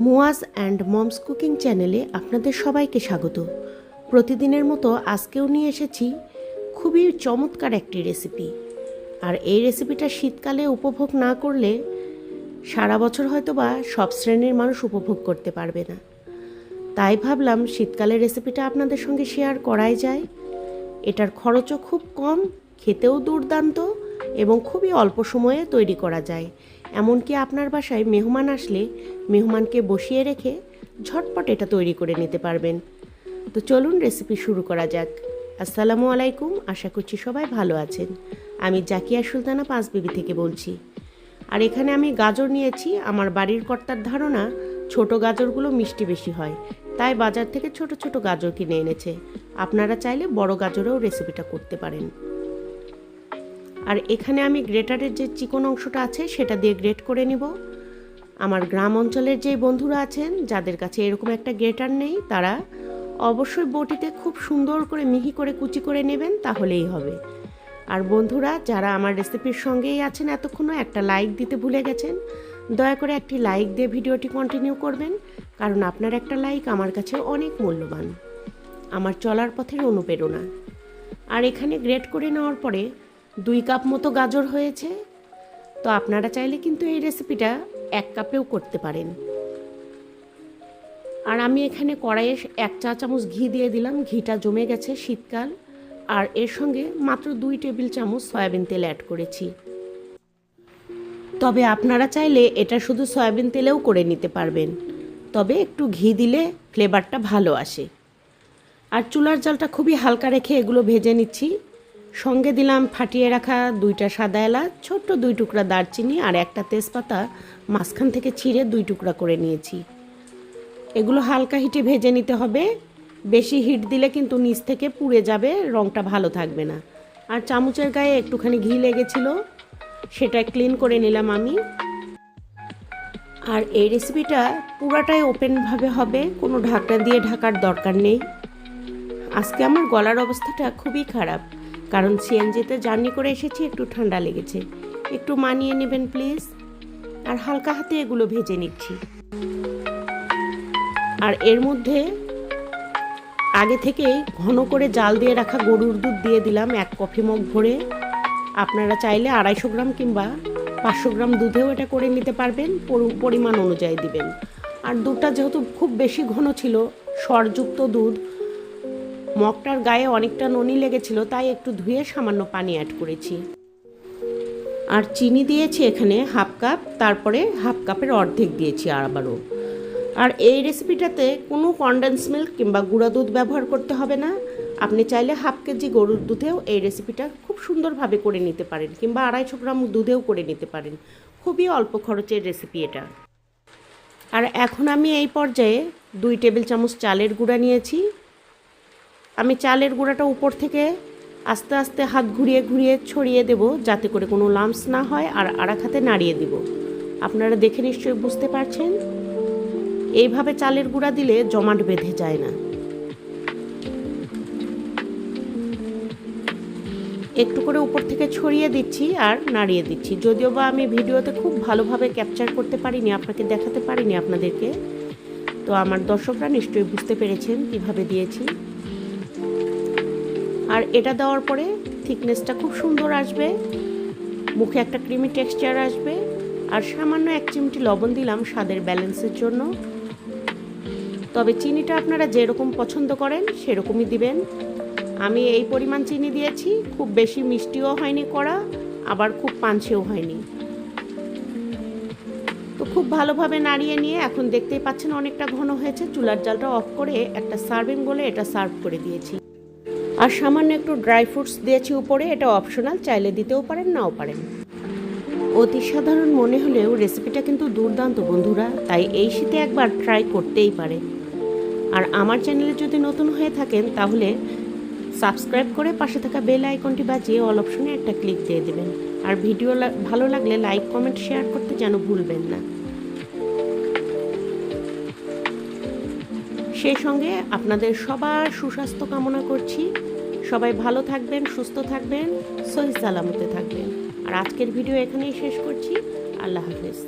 Muaz and moms cooking চ্যানেলে আপনাদের সবাইকে স্বাগত। প্রতিদিনের মতো আজকেও নিয়ে এসেছি খুবই চমৎকার একটি রেসিপি। আর এই রেসিপিটা শীতকালে উপভোগ না করলে সারা বছর হয়তো বা সব শ্রেণির মানুষ উপভোগ করতে পারবে না। তাই ভাবলাম শীতকালের রেসিপিটা আপনাদের সঙ্গে শেয়ার করাই যায়। এটার খরচও খুব কম, খেতেও দুর্দান্ত এবং খুবই অল্প সময়ে তৈরি করা যায়। এমনকি আপনার বাসায় মেহমান আসলে মেহমানকে বসিয়ে রেখে ঝটপট এটা তৈরি করে নিতে পারবেন। তো চলুন রেসিপি শুরু করা যাক। আসসালামু আলাইকুম, আশা করছি সবাই ভালো আছেন। আমি জাকিয়া সুলতানা পাঁচবিবি থেকে বলছি। আর এখানে আমি গাজর নিয়েছি। আমার বাড়ির কর্তার ধারণা, ছোট গাজরগুলো মিষ্টি বেশি হয়, তাই বাজার থেকে ছোট ছোট গাজর কিনে এনেছে। আপনারা চাইলে বড় গাজরেও রেসিপিটা করতে পারেন। আর এখানে আমি গ্রেটারের যে চিকন অংশটা আছে, সেটা দিয়ে গ্রেট করে নিব। আমার গ্রাম অঞ্চলের যে বন্ধুরা আছেন, যাদের কাছে এরকম একটা গ্রেটার নেই, তারা অবশ্যই বটিতে খুব সুন্দর করে মিহি করে কুচি করে নেবেন, তাহলেই হবে। আর বন্ধুরা, যারা আমার রেসিপির সঙ্গেই আছেন এতক্ষণও, একটা লাইক দিতে ভুলে গেছেন। দয়া করে একটি লাইক দিয়ে ভিডিওটি কন্টিনিউ করবেন, কারণ আপনার একটা লাইক আমার কাছে অনেক মূল্যবান। আমার চলার পথের অনুপ্রেরণা। আর এখানে গ্রেট করে নেওয়ার পরে দুই কাপ মতো গাজর হয়েছে। তো আপনারা চাইলে কিন্তু এই রেসিপিটা এক কাপেও করতে পারেন। আর আমি এখানে কড়াইয়ে এক চা চামচ ঘি দিয়ে দিলাম। ঘিটা জমে গেছে শীতকাল। আর এর সঙ্গে মাত্র দুই টেবিল চামচ সয়াবিন তেল অ্যাড করেছি। তবে আপনারা চাইলে এটা শুধু সয়াবিন তেলেও করে নিতে পারবেন। তবে একটু ঘি দিলে ফ্লেভারটা ভালো আসে। আর চুলার জলটা খুবই হালকা রেখে এগুলো ভেজে নিচ্ছি। সঙ্গে দিলাম ফাটিয়ে রাখা দুইটা সাদা এলাচ, ছোট্ট দুই টুকরা দারচিনি আর একটা তেজপাতা। মাঝখান থেকে ছিঁড়ে দুই টুকরা করে নিয়েছি। এগুলো হালকা হিটে ভেজে নিতে হবে। বেশি হিট দিলে কিন্তু নিচ থেকে পুড়ে যাবে রঙটা ভালো থাকবে না। আর চামচের গায়ে একটুখানি ঘি লেগেছিল, সেটা ক্লিন করে নিলাম আমি। আর এই রেসিপিটা পুরাটাই ওপেনভাবে হবে, কোনো ঢাকনা দিয়ে ঢাকার দরকার নেই। আজকে আমার গলার অবস্থাটা খুবই খারাপ। কারণ সিএনজিতে জার্নি করে এসেছি, একটু ঠান্ডা লেগেছে। একটু মানিয়ে নেবেন, প্লিজ। আর হালকা হাতে এগুলো ভেজে নিচ্ছি। আর এর মধ্যে আগে থেকেই ঘন করে জাল দিয়ে রাখা গরুর দুধ দিয়ে দিলাম এক কফি মগ ভরে। আপনারা চাইলে আড়াইশো গ্রাম কিংবা পাঁচশো গ্রাম দুধেও এটা করে নিতে পারবেন পরিমাণ অনুযায়ী দিবেন। আর দুধটা যেহেতু খুব বেশি ঘন ছিল, সরযুক্ত দুধ মগটার গায়ে অনেকটা ননি লেগেছিল, তাই একটু ধুয়ে সামান্য পানি অ্যাড করেছি। আর চিনি দিয়েছি এখানে হাফ কাপ, তারপরে হাফ কাপের অর্ধেক দিয়েছি আবারও। আর এই রেসিপিটাতে কোনো কন্ডেন্স মিল্ক কিংবা গুঁড়া দুধ ব্যবহার করতে হবে না। আপনি চাইলে হাফ কেজি গরুর দুধেও এই রেসিপিটা খুব সুন্দরভাবে করে নিতে পারেন, কিংবা আড়াইশো গ্রাম দুধেও করে নিতে পারেন। খুবই অল্প খরচের রেসিপি এটা। আর এখন আমি এই পর্যায়ে দুই টেবিল চামচ চালের গুঁড়া নিয়েছি। আমি চালের গুঁড়াটা উপর থেকে আস্তে আস্তে হাত ঘুরিয়ে ঘুরিয়ে ছড়িয়ে দেব, যাতে করে কোনো লাম্পস না হয় আর আড়াক হাতে নাড়িয়ে দিব। আপনারা দেখে নিশ্চয়ই বুঝতে পারছেন? এইভাবে চালের গুঁড়া দিলে জমাট বেঁধে যায় না। একটু করে উপর থেকে ছড়িয়ে দিচ্ছি আর নাড়িয়ে দিচ্ছি। যদিও বা আমি ভিডিওতে খুব ভালোভাবে ক্যাপচার করতে পারিনি, আপনাকে দেখাতে পারিনি আপনাদেরকে। তো আমার দর্শকরা নিশ্চয়ই বুঝতে পেরেছেন কীভাবে দিয়েছি। আর এটা দেওয়ার পরে থিকনেসটা খুব সুন্দর আসবে। মুখে একটা ক্রিমি টেক্সচার আসবে। আর সামান্য এক চিমটি লবণ দিলাম স্বাদের ব্যালেন্সের জন্য। তবে চিনিটা আপনারা যেরকম পছন্দ করেন, সেরকমই দিবেন। আমি এই পরিমাণ চিনি দিয়েছি, খুব বেশি মিষ্টিও হয়নি করা আবার খুব পাঞ্চেও হয়নি। তো খুব ভালোভাবে নাড়িয়ে নিয়ে এখন দেখতেই পাচ্ছেন অনেকটা ঘন হয়েছে। চুলার জালটা অফ করে একটা সার্ভিং বলে এটা সার্ভ করে দিয়েছি। আর সামান্য একটু ড্রাই ফ্রুটস দিয়েছি উপরে, এটা অপশনাল চাইলে দিতেও পারেন, নাও পারেন। অতি সাধারণ মনে হলেও রেসিপিটা কিন্তু দুর্দান্ত বন্ধুরা, তাই এই শীতে একবার ট্রাই করতেই পারে। আর আমার চ্যানেলে যদি নতুন হয়ে থাকেন, তাহলে সাবস্ক্রাইব করে পাশে থাকা বেল আইকনটি বাজিয়ে অল অপশনে একটা ক্লিক দিয়ে দেবেন। আর ভিডিও ভালো লাগলে লাইক কমেন্ট শেয়ার করতে যেন ভুলবেন না। সেই সঙ্গে আপনাদের সবার সুস্বাস্থ্য কামনা করছি। সবাই ভালো থাকবেন, সুস্থ থাকবেন, সহি সালামতে থাকবেন। আর আজকের ভিডিও এখানেই শেষ করছি। আল্লাহ হাফেজ।